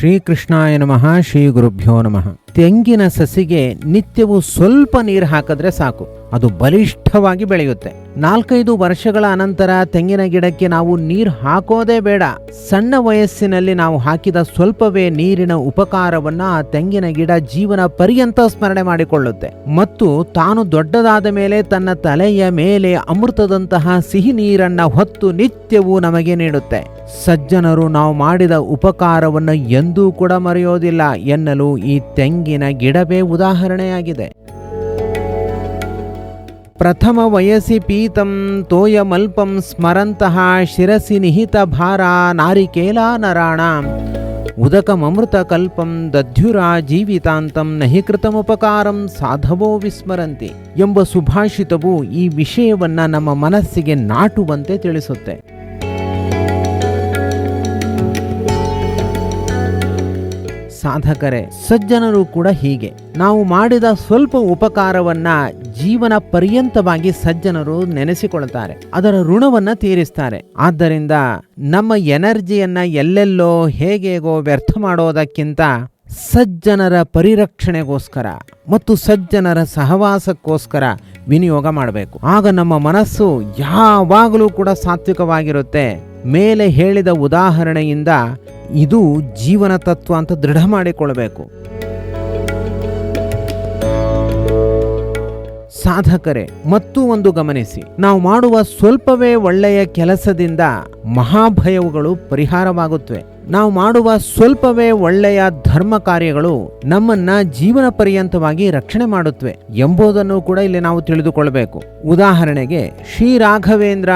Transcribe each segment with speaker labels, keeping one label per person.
Speaker 1: ಶ್ರೀಕೃಷ್ಣಾಯ ನಮಃ ಶ್ರೀ ಗುರುಭ್ಯೋ ನಮಃ ತೆಂಗಿನ ಸಸಿಗೆ ನಿತ್ಯವೂ ಸ್ವಲ್ಪ ನೀರು ಹಾಕಿದ್ರೆ ಸಾಕು. ಅದು ಬಲಿಷ್ಠವಾಗಿ ಬೆಳೆಯುತ್ತೆ. ನಾಲ್ಕೈದು ವರ್ಷಗಳ ಅನಂತರ ತೆಂಗಿನ ಗಿಡಕ್ಕೆ ನಾವು ನೀರು ಹಾಕೋದೇ ಬೇಡ. ಸಣ್ಣ ವಯಸ್ಸಿನಲ್ಲಿ ನಾವು ಹಾಕಿದ ಸ್ವಲ್ಪವೇ ನೀರಿನ ಉಪಕಾರವನ್ನ ಆ ತೆಂಗಿನ ಗಿಡ ಜೀವನ ಪರ್ಯಂತ ಸ್ಮರಣೆ ಮಾಡಿಕೊಳ್ಳುತ್ತೆ. ಮತ್ತು ತಾನು ದೊಡ್ಡದಾದ ಮೇಲೆ ತನ್ನ ತಲೆಯ ಮೇಲೆ ಅಮೃತದಂತಹ ಸಿಹಿ ನೀರನ್ನ ಹೊತ್ತು ನಿತ್ಯವೂ ನಮಗೆ ನೀಡುತ್ತೆ. ಸಜ್ಜನರು ನಾವು ಮಾಡಿದ ಉಪಕಾರವನ್ನು ಎಂದೂ ಕೂಡ ಮರೆಯೋದಿಲ್ಲ ಎನ್ನಲು ಈ ತೆಂಗಿನ ಗಿಡವೇ ಉದಾಹರಣೆಯಾಗಿದೆ. ಪ್ರಥಮ ವಯಸ್ಸಿ ಪೀತಂ ತೋಯಮಲ್ಪಂ ಸ್ಮರಂತಹ ಶಿರಸಿ ನಿಹಿತ ಭಾರ ನಾರಿಕೇಲ ನರಾಣ ಉದಕಮೃತ ಕಲ್ಪಂ ದಧ್ಯುರ ಜೀವಿತಾಂತಂ ನಹಿ ಕೃತಮುಪಕಾರಂ ಸಾಧವೋ ವಿಸ್ಮರಂತಿ ಎಂಬ ಸುಭಾಷಿತವು ಈ ವಿಷಯವನ್ನು ನಮ್ಮ ಮನಸ್ಸಿಗೆ ನಾಟುವಂತೆ ತಿಳಿಸುತ್ತೆ. ಸಾಧಕರೇ, ಸಜ್ಜನರು ಕೂಡ ಹೀಗೆ. ನಾವು ಮಾಡಿದ ಸ್ವಲ್ಪ ಉಪಕಾರವನ್ನ ಜೀವನ ಪರ್ಯಂತವಾಗಿ ಸಜ್ಜನರು ನೆನೆಸಿಕೊಳ್ತಾರೆ, ಅದರ ಋಣವನ್ನ ತೀರಿಸ್ತಾರೆ. ಆದ್ದರಿಂದ ನಮ್ಮ ಎನರ್ಜಿಯನ್ನ ಎಲ್ಲೆಲ್ಲೋ ಹೇಗೆಗೋ ವ್ಯರ್ಥ ಮಾಡೋದಕ್ಕಿಂತ ಸಜ್ಜನರ ಪರಿರಕ್ಷಣೆಗೋಸ್ಕರ ಮತ್ತು ಸಜ್ಜನರ ಸಹವಾಸಕ್ಕೋಸ್ಕರ ವಿನಿಯೋಗ ಮಾಡಬೇಕು. ಆಗ ನಮ್ಮ ಮನಸ್ಸು ಯಾವಾಗಲೂ ಕೂಡ ಸಾತ್ವಿಕವಾಗಿರುತ್ತೆ. ಮೇಲೆ ಹೇಳಿದ ಉದಾಹರಣೆಯಿಂದ ಇದು ಜೀವನ ತತ್ವ ಅಂತ ದೃಢ ಮಾಡಿಕೊಳ್ಬೇಕು ಸಾಧಕರೇ, ಮತ್ತೂ ಒಂದು ಗಮನಿಸಿ. ನಾವು ಮಾಡುವ ಸ್ವಲ್ಪವೇ ಒಳ್ಳೆಯ ಕೆಲಸದಿಂದ ಮಹಾಭಯವುಗಳು ಪರಿಹಾರವಾಗುತ್ತವೆ. ನಾವು ಮಾಡುವ ಸ್ವಲ್ಪವೇ ಒಳ್ಳೆಯ ಧರ್ಮ ಕಾರ್ಯಗಳು ನಮ್ಮನ್ನ ಜೀವನ ಪರ್ಯಂತವಾಗಿ ರಕ್ಷಣೆ ಮಾಡುತ್ತವೆ ಎಂಬುದನ್ನು ಕೂಡ ಇಲ್ಲಿ ನಾವು ತಿಳಿದುಕೊಳ್ಳಬೇಕು ಉದಾಹರಣೆಗೆ, ಶ್ರೀ ರಾಘವೇಂದ್ರ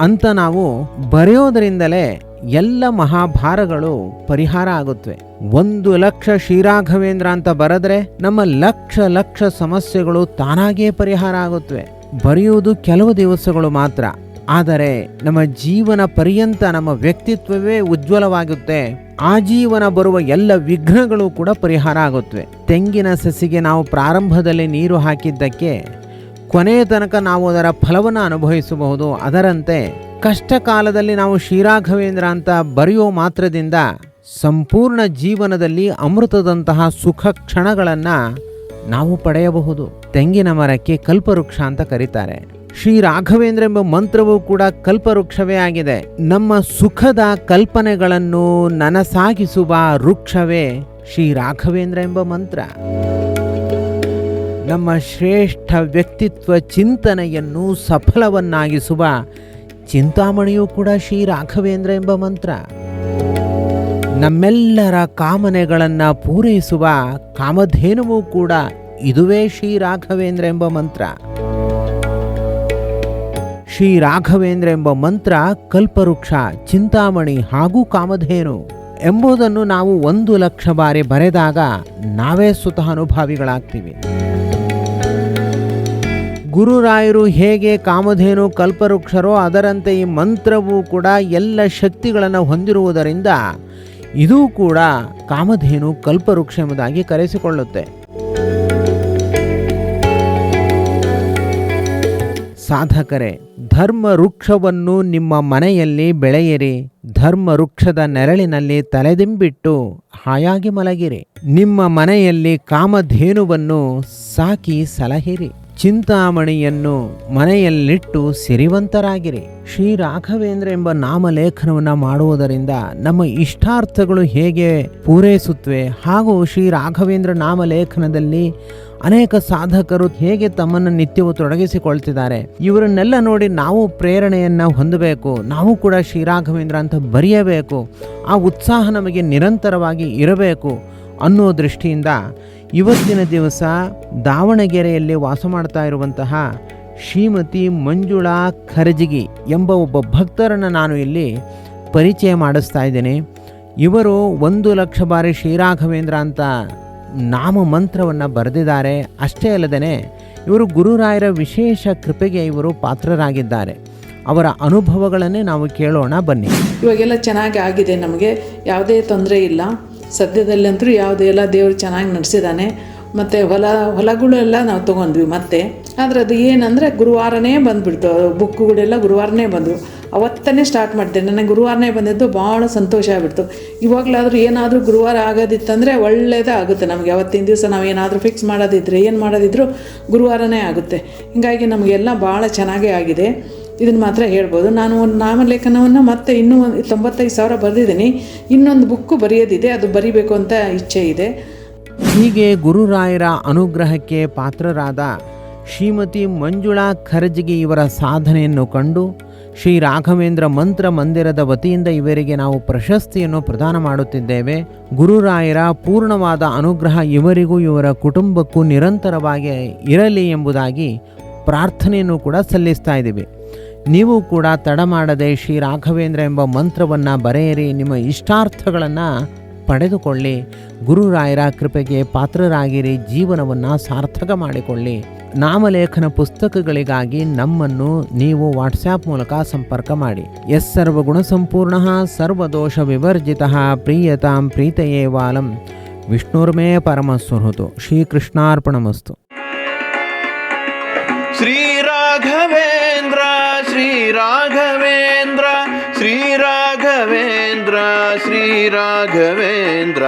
Speaker 1: ಅಂತ ನಾವು ಬರೆಯೋದರಿಂದಲೇ ಎಲ್ಲ ಮಹಾಭಾರಗಳು ಪರಿಹಾರ ಆಗುತ್ತವೆ. ಒಂದು ಲಕ್ಷ ಶ್ರೀರಾಘವೇಂದ್ರ ಅಂತ ಬರೆದ್ರೆ ನಮ್ಮ ಲಕ್ಷ ಲಕ್ಷ ಸಮಸ್ಯೆಗಳು ತಾನಾಗಿಯೇ ಪರಿಹಾರ ಆಗುತ್ತವೆ. ಬರೆಯುವುದು ಕೆಲವು ದಿವಸಗಳು ಮಾತ್ರ. ಆದರೆ ನಮ್ಮ ಜೀವನ ಪರ್ಯಂತ ನಮ್ಮ ವ್ಯಕ್ತಿತ್ವವೇ ಉಜ್ವಲವಾಗುತ್ತೆ. ಆ ಜೀವನ ಬರುವ ಎಲ್ಲ ವಿಘ್ನಗಳು ಕೂಡ ಪರಿಹಾರ ಆಗುತ್ತವೆ ತೆಂಗಿನ ಸಸಿಗೆ ನಾವು ಪ್ರಾರಂಭದಲ್ಲಿ ನೀರು ಹಾಕಿದ್ದಕ್ಕೆ ಕೊನೆಯ ತನಕ ನಾವು ಅದರ ಫಲವನ್ನು ಅನುಭವಿಸಬಹುದು. ಅದರಂತೆ ಕಷ್ಟ ಕಾಲದಲ್ಲಿ ನಾವು ಶ್ರೀರಾಘವೇಂದ್ರ ಅಂತ ಬರೆಯೋ ಮಾತ್ರದಿಂದ ಸಂಪೂರ್ಣ ಜೀವನದಲ್ಲಿ ಅಮೃತದಂತಹ ಸುಖ ಕ್ಷಣಗಳನ್ನು ನಾವು ಪಡೆಯಬಹುದು. ತೆಂಗಿನ ಮರಕ್ಕೆ ಕಲ್ಪವೃಕ್ಷ ಅಂತ ಕರೀತಾರೆ. ಶ್ರೀ ರಾಘವೇಂದ್ರ ಎಂಬ ಮಂತ್ರವೂ ಕೂಡ ಕಲ್ಪವೃಕ್ಷವೇ ಆಗಿದೆ. ನಮ್ಮ ಸುಖದ ಕಲ್ಪನೆಗಳನ್ನು ನನಸಾಗಿಸುವ ವೃಕ್ಷವೇ ಶ್ರೀ ರಾಘವೇಂದ್ರ ಎಂಬ ಮಂತ್ರ. ನಮ್ಮ ಶ್ರೇಷ್ಠ ವ್ಯಕ್ತಿತ್ವ ಚಿಂತನೆಯನ್ನು ಸಫಲವನ್ನಾಗಿಸುವ ಚಿಂತಾಮಣಿಯೂ ಕೂಡ ಶ್ರೀ ರಾಘವೇಂದ್ರ ಎಂಬ ಮಂತ್ರ. ನಮ್ಮೆಲ್ಲರ ಕಾಮನೆಗಳನ್ನು ಪೂರೈಸುವ ಕಾಮಧೇನುವು ಕೂಡ ಇದುವೇ ಶ್ರೀ ರಾಘವೇಂದ್ರ ಎಂಬ ಮಂತ್ರ. ಶ್ರೀ ರಾಘವೇಂದ್ರ ಎಂಬ ಮಂತ್ರ ಕಲ್ಪವೃಕ್ಷ, ಚಿಂತಾಮಣಿ ಹಾಗೂ ಕಾಮಧೇನು ಎಂಬುದನ್ನು ನಾವು ಒಂದು ಲಕ್ಷ ಬಾರಿ ಬರೆದಾಗ ನಾವೇ ಸ್ವತಃ ಅನುಭಾವಿಗಳಾಗ್ತೀವಿ. ಗುರುರಾಯರು ಹೇಗೆ ಕಾಮಧೇನು, ಕಲ್ಪವೃಕ್ಷರೋ ಅದರಂತೆ ಈ ಮಂತ್ರವು ಕೂಡ ಎಲ್ಲ ಶಕ್ತಿಗಳನ್ನು ಹೊಂದಿರುವುದರಿಂದ ಇದೂ ಕೂಡ ಕಾಮಧೇನು, ಕಲ್ಪವೃಕ್ಷ ಎಂಬುದಾಗಿ ಕರೆಸಿಕೊಳ್ಳುತ್ತೆ. ಸಾಧಕರೇ ಧರ್ಮ ವೃಕ್ಷವನ್ನು ನಿಮ್ಮ ಮನೆಯಲ್ಲಿ ಬೆಳೆಯಿರಿ ಧರ್ಮ ವೃಕ್ಷದ ನೆರಳಿನಲ್ಲಿ ತಲೆದಿಂಬಿಟ್ಟು ಹಾಯಾಗಿ ಮಲಗಿರಿ. ನಿಮ್ಮ ಮನೆಯಲ್ಲಿ ಕಾಮಧೇನುವನ್ನು ಸಾಕಿ ಸಲಹಿರಿ. ಚಿಂತಾಮಣಿಯನ್ನು ಮನೆಯಲ್ಲಿಟ್ಟು ಸಿರಿವಂತರಾಗಿರಿ. ಶ್ರೀ ರಾಘವೇಂದ್ರ ಎಂಬ ನಾಮಲೇಖನವನ್ನು ಮಾಡುವುದರಿಂದ ನಮ್ಮ ಇಷ್ಟಾರ್ಥಗಳು ಹೇಗೆ ಪೂರೈಸುತ್ತವೆ ಹಾಗೂ ಶ್ರೀ ರಾಘವೇಂದ್ರ ನಾಮಲೇಖನದಲ್ಲಿ ಅನೇಕ ಸಾಧಕರು ಹೇಗೆ ತಮ್ಮನ್ನು ನಿತ್ಯವೂ ತೊಡಗಿಸಿಕೊಳ್ತಿದ್ದಾರೆ? ಇವರನ್ನೆಲ್ಲ ನೋಡಿ ನಾವು ಪ್ರೇರಣೆಯನ್ನು ಹೊಂದಬೇಕು. ನಾವು ಕೂಡ ಶ್ರೀರಾಘವೇಂದ್ರ ಅಂತ ಬರೆಯಬೇಕು. ಆ ಉತ್ಸಾಹ ನಮಗೆ ನಿರಂತರವಾಗಿ ಇರಬೇಕು ಅನ್ನೋ ದೃಷ್ಟಿಯಿಂದ ಇವತ್ತಿನ ದಿವಸ ದಾವಣಗೆರೆಯಲ್ಲಿ ವಾಸ ಮಾಡ್ತಾ ಇರುವಂತಹ ಶ್ರೀಮತಿ ಮಂಜುಳಾ ಖರ್ಜಿಗಿ ಎಂಬ ಒಬ್ಬ ಭಕ್ತರನ್ನು ನಾನು ಇಲ್ಲಿ ಪರಿಚಯ ಮಾಡಿಸ್ತಾ ಇದ್ದೀನಿ. ಇವರು ಒಂದು ಲಕ್ಷ ಬಾರಿ ಶ್ರೀರಾಘವೇಂದ್ರ ಅಂತ ನಾಮ ಮಂತ್ರವನ್ನು ಬರೆದಿದ್ದಾರೆ. ಅಷ್ಟೇ ಅಲ್ಲದೆ ಇವರು ಗುರುರಾಯರ ವಿಶೇಷ ಕೃಪೆಗೆ ಇವರು ಪಾತ್ರರಾಗಿದ್ದಾರೆ. ಅವರ ಅನುಭವಗಳನ್ನೇ ನಾವು ಕೇಳೋಣ ಬನ್ನಿ.
Speaker 2: ಇವಾಗೆಲ್ಲ ಚೆನ್ನಾಗಿ ಆಗಿದೆ ನಮಗೆ. ಯಾವುದೇ ತೊಂದರೆ ಇಲ್ಲ. ಸದ್ಯದಲ್ಲಂತೂ ಯಾವುದೇ ಎಲ್ಲ ದೇವರು ಚೆನ್ನಾಗಿ ನಡೆಸಿದ್ದಾನೆ ಮತ್ತು ಹೊಲ, ಹೊಲಗಳೆಲ್ಲ ನಾವು ತೊಗೊಂಡ್ವಿ ಮತ್ತೆ. ಆದರೆ ಅದು ಏನಂದರೆ ಗುರುವಾರನೇ ಬಂದುಬಿಡ್ತು. ಬುಕ್ಕುಗಳೆಲ್ಲ ಗುರುವಾರನೇ ಬಂದವು. ಅವತ್ತನೇ ಸ್ಟಾರ್ಟ್ ಮಾಡಿದೆ. ನನಗೆ ಗುರುವಾರನೇ ಬಂದಿದ್ದು ಭಾಳ ಸಂತೋಷ ಆಗ್ಬಿಡ್ತು. ಇವಾಗಲಾದರೂ ಏನಾದರೂ ಗುರುವಾರ ಆಗೋದಿತ್ತಂದರೆ ಒಳ್ಳೆಯದೇ ಆಗುತ್ತೆ ನಮಗೆ. ಅವತ್ತಿನ ದಿವಸ ನಾವು ಏನಾದರೂ ಫಿಕ್ಸ್ ಮಾಡೋದಿದ್ರೆ, ಏನು ಮಾಡೋದಿದ್ರು ಗುರುವಾರನೇ ಆಗುತ್ತೆ. ಹೀಗಾಗಿ ನಮಗೆಲ್ಲ ಭಾಳ ಚೆನ್ನಾಗೇ ಆಗಿದೆ. ಇದನ್ನು ಮಾತ್ರ ಹೇಳ್ಬೋದು. ನಾನು ಒಂದು ನಾಮಲೇಖನವನ್ನು ಮತ್ತೆ ಇನ್ನೂ ಒಂದು ತೊಂಬತ್ತೈದು ಸಾವಿರ ಬರೆದಿದ್ದೀನಿ. ಇನ್ನೊಂದು ಬುಕ್ಕು ಬರೆಯೋದಿದೆ. ಅದು ಬರಿಬೇಕು ಅಂತ ಇಚ್ಛೆ ಇದೆ.
Speaker 1: ಹೀಗೆ ಗುರುರಾಯರ ಅನುಗ್ರಹಕ್ಕೆ ಪಾತ್ರರಾದ ಶ್ರೀಮತಿ ಮಂಜುಳಾ ಖರ್ಜಿಗೆ ಇವರ ಸಾಧನೆಯನ್ನು ಕಂಡು ಶ್ರೀ ರಾಘವೇಂದ್ರ ಮಂತ್ರ ಮಂದಿರದ ವತಿಯಿಂದ ಇವರಿಗೆ ನಾವು ಪ್ರಶಸ್ತಿಯನ್ನು ಪ್ರದಾನ ಮಾಡುತ್ತಿದ್ದೇವೆ. ಗುರುರಾಯರ ಪೂರ್ಣವಾದ ಅನುಗ್ರಹ ಇವರಿಗೂ, ಇವರ ಕುಟುಂಬಕ್ಕೂ ನಿರಂತರವಾಗಿ ಇರಲಿ ಎಂಬುದಾಗಿ ಪ್ರಾರ್ಥನೆಯನ್ನು ಕೂಡ ಸಲ್ಲಿಸ್ತಾ ಇದ್ದೀವಿ. ನೀವು ಕೂಡ ತಡ ಮಾಡದೆ ಶ್ರೀ ರಾಘವೇಂದ್ರ ಎಂಬ ಮಂತ್ರವನ್ನು ಬರೆಯಿರಿ, ನಿಮ್ಮ ಇಷ್ಟಾರ್ಥಗಳನ್ನು ಪಡೆದುಕೊಳ್ಳಿ ಗುರುರಾಯರ ಕೃಪೆಗೆ ಪಾತ್ರರಾಗಿರಿ, ಜೀವನವನ್ನು ಸಾರ್ಥಕ ಮಾಡಿಕೊಳ್ಳಿ. ನಾಮಲೇಖನ ಪುಸ್ತಕಗಳಿಗಾಗಿ ನಮ್ಮನ್ನು ನೀವು ವಾಟ್ಸ್ಆ್ಯಪ್ ಮೂಲಕ ಸಂಪರ್ಕ ಮಾಡಿ. ಎಸ್ ಸರ್ವಗುಣ ಸಂಪೂರ್ಣ ಸರ್ವದೋಷ ವಿವರ್ಜಿತ ಪ್ರೀಯತಾಂ ಪ್ರೀತಯೇ ವಾಲಂ. ವಿಷ್ಣುರ್ಮೇ ಪರಮಸ್ವೃತು ಶ್ರೀಕೃಷ್ಣಾರ್ಪಣಮಸ್ತು.
Speaker 3: ಶ್ರೀರಾಘವೇಂದ್ರ ಶ್ರೀರಾಘವೇಂದ್ರ ಶ್ರೀರಾಘವೇಂದ್ರ ಶ್ರೀರಾಘವೇಂದ್ರ.